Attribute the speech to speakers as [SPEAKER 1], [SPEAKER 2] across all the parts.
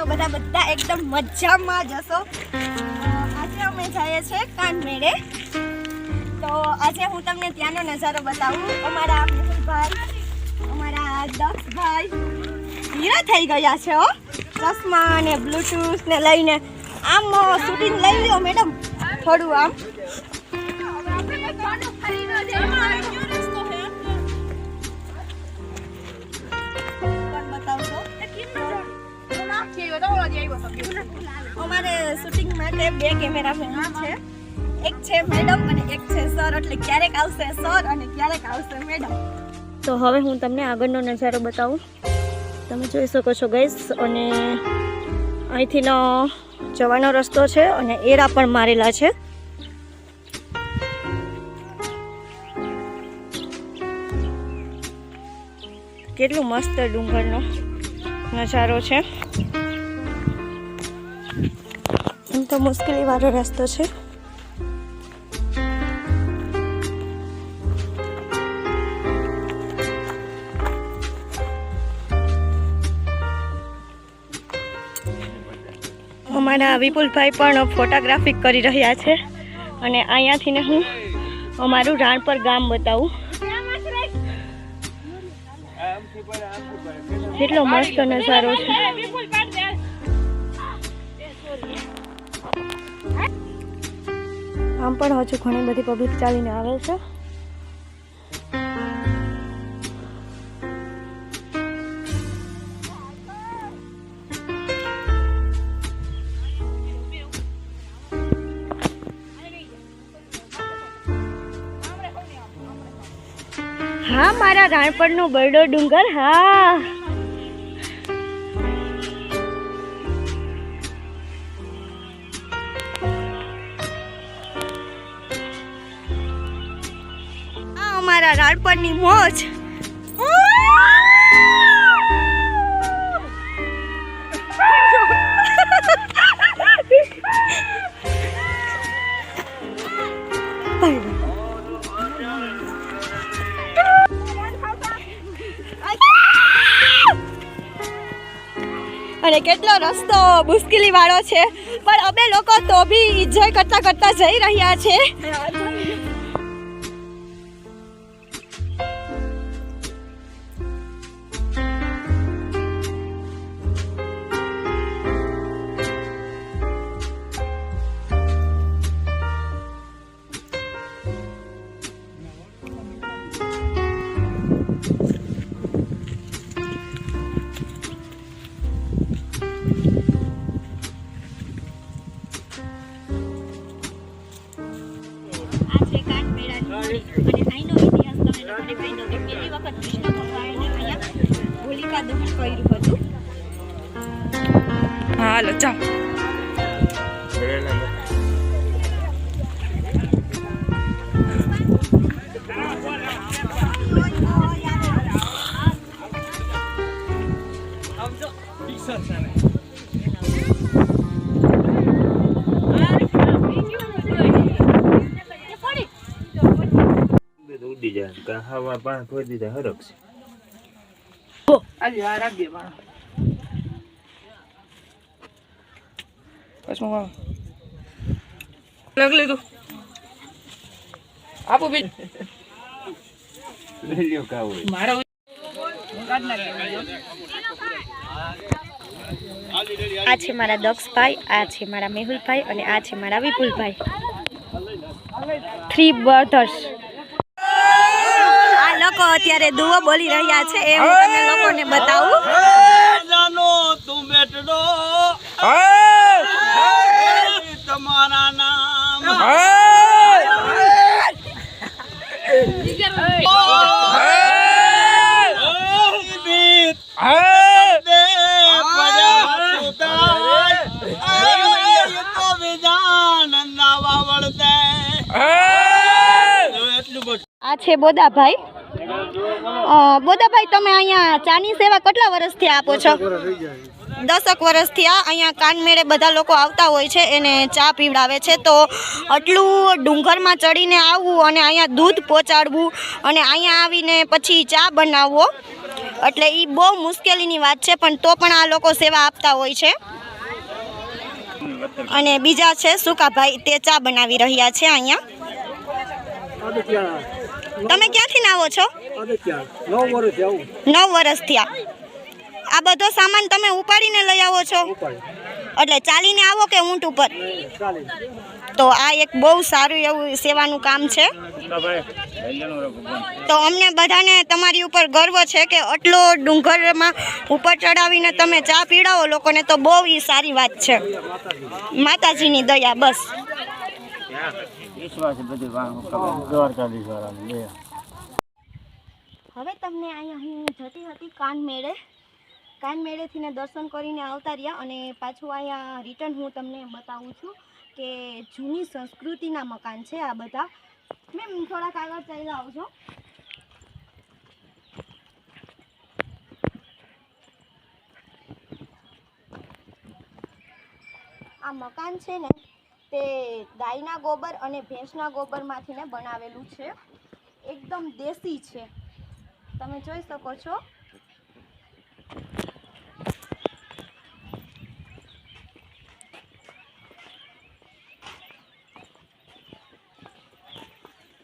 [SPEAKER 1] છો બધા બધા એકદમ મજામાં જશો હશો. આજે અમે જઈએ છીએ કાનમેળે તો આજે હું તમને ત્યાંનો નજારો બતાવું. અમારા મેહુલભાઈ અમારા દક્ષભાઈ હીરા થઈ ગયા છે હો. ચશ્મા ને બ્લૂટૂથ ને લઈને આમ શૂટિંગ લઈ લ્યો મેડમ. થોડું આમ. અમારે શૂટિંગ માટે બે કેમેરામેન છે. એક છે મેડમ અને એક છે સર એટલે ક્યારેક આવશે સર અને ક્યારેક આવશે મેડમ તો હવે હું તમને આગળનો નજારો બતાવું. તમે જોઈ શકો છો ગઈસ અને અહીંથીનો જવાનો રસ્તો છે અને એરા પણ મારેલા છે. કેટલું મસ્ત ડુંગરનો નજારો છે. તો મુશ્કેલી વાળો રસ્તો છે. અમારા વિપુલભાઈ પણ ફોટોગ્રાફી કરી રહ્યા છે અને અહીંયાથી ને હું અમારું રાણપર ગામ બતાવું. કેટલો મસ્ત નજારો છે. આમ પણ હજુ ઘણી બધી પબ્લિક ચાલીને આવે છે. હા, મારા રાણપણનો બરડો ડુંગર, હા. આ અમારા રાણપણની મોજ. અને કેટલો રસ્તો મુશ્કેલી વાળો છે. પણ અમે લોકો તો બી એન્જોય કરતા કરતા જઈ રહ્યા છે. અહીંનો ઇતિહાસ તમે લોકોને કહી વખત કૃષ્ણ ભગવાને અહીંયા હોલિકા દહન કર્યું
[SPEAKER 2] હાલો ચાલ
[SPEAKER 3] જાય કાં હવા પાણી ખોઈ દીધા હરક છે
[SPEAKER 2] આજે આ રાખજે પણ. હું લગ લીધું આપું બીજ. મારો
[SPEAKER 1] આ છે મારા દક્ષભાઈ આ છે મારા મેહુલભાઈ અને આ છે મારા વિપુલભાઈ. થ્રી બ્રધર્સ લોકો અત્યારે દુઓ બોલી રહ્યા છે એ હું! તમને લોકોને બતાવું.
[SPEAKER 4] જાનો તું બેટડો તમારા નામ.
[SPEAKER 1] આ છે બોદાભાઈ. બોદાભાઈ તમે અહીંયા ચાની સેવા કેટલા વર્ષથી આપો છો? દસક વર્ષથી આ, અહીંયા કાનમેળે બધા લોકો આવતા હોય છે, એને ચા પીવડાવે છે. તો આટલું ડુંગરમાં ચડીને આવવું અને અહીંયા દૂધ પહોંચાડવું અને અહીંયા આવીને પછી ચા બનાવવો, એટલે એ બહુ મુશ્કેલીની વાત છે, પણ તો પણ આ લોકો સેવા આપતા હોય છે. અને બીજા છે સુકાભાઈ, તે ચા બનાવી રહ્યા છે અહીંયા. તમે ક્યાંથી આવો છો? નવ વર્ષ થયા આ બધો સામાન તમે ઉપાડીને લઈ આવો છો? એટલે ચાલીને આવો કે ઊંટ ઉપર? તો આ એક બહુ સારું એવું સેવાનું કામ છે. તો અમને બધાને તમારી ઉપર ગર્વ છે કે આટલો ડુંગરમાં ઉપર ચડાવીને તમે ચા પીડાવો લોકોને તો બહુ સારી વાત છે. માતાજીની દયા બસ. હવે તમને અહીંયા હું જતી હતી કાન મેળે. કાન દર્શન કરીને આવતા રહ્યા અને પાછું અહીંયા રિટર્ન હું તમને બતાવું છું કે જૂની સંસ્કૃતિના મકાન છે આ બધા. મેમ, થોડાક આગળ ચાલ્યા આવજો. આ મકાન છે ને તે ગાયના ગોબર અને ભેંસના ગોબરમાંથી ને બનાવેલું છે. એકદમ દેશી છે. તમે જોઈ શકો છો.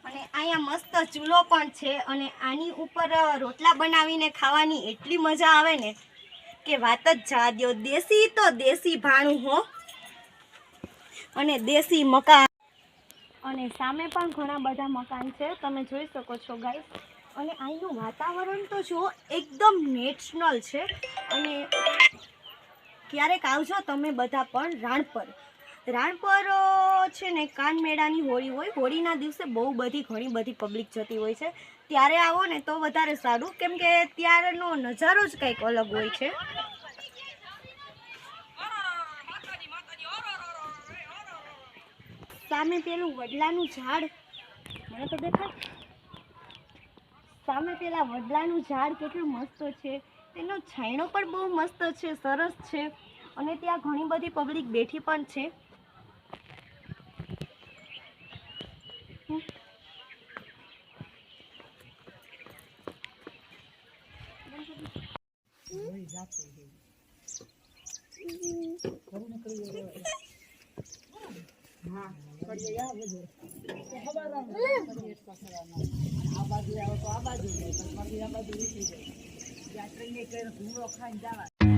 [SPEAKER 1] અને અહીંયા મસ્ત ચૂલો પણ છે અને આની ઉપર રોટલા બનાવીને ખાવાની એટલી મજા આવે ને કે વાત જ જા દ્યો. દેશી તો દેશી ભાણું હો. અને દેશી મકાન. અને સામે પણ ઘણા બધા મકાન છે. તમે જોઈ શકો છો ગાઈસ અને અહીંનું વાતાવરણ તો જુઓ, એકદમ નેચરલ છે. અને ક્યારેક આવજો તમે બધા પણ રાણપર. રાણપર છે ને, કાનમેળાની હોળી હોય. હોળીના દિવસે બહુ બધી, ઘણી બધી પબ્લિક જતી હોય છે. ત્યારે આવો ને તો વધારે સારું. કેમ કે ત્યારનો નજારો જ કંઈક અલગ હોય છે. સામે પેલું વડલાનું ઝાડ. મને તો દેખાય. સામે પેલા વડલાનું ઝાડ કેટલું મસ્ત છે. તેનો છાંયડો પણ બહુ મસ્ત છે સરસ છે. અને ત્યાં ઘણી બધી પબ્લિક બેઠી પણ છે.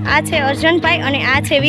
[SPEAKER 1] આ છે અર્જનભાઈ અને આ છે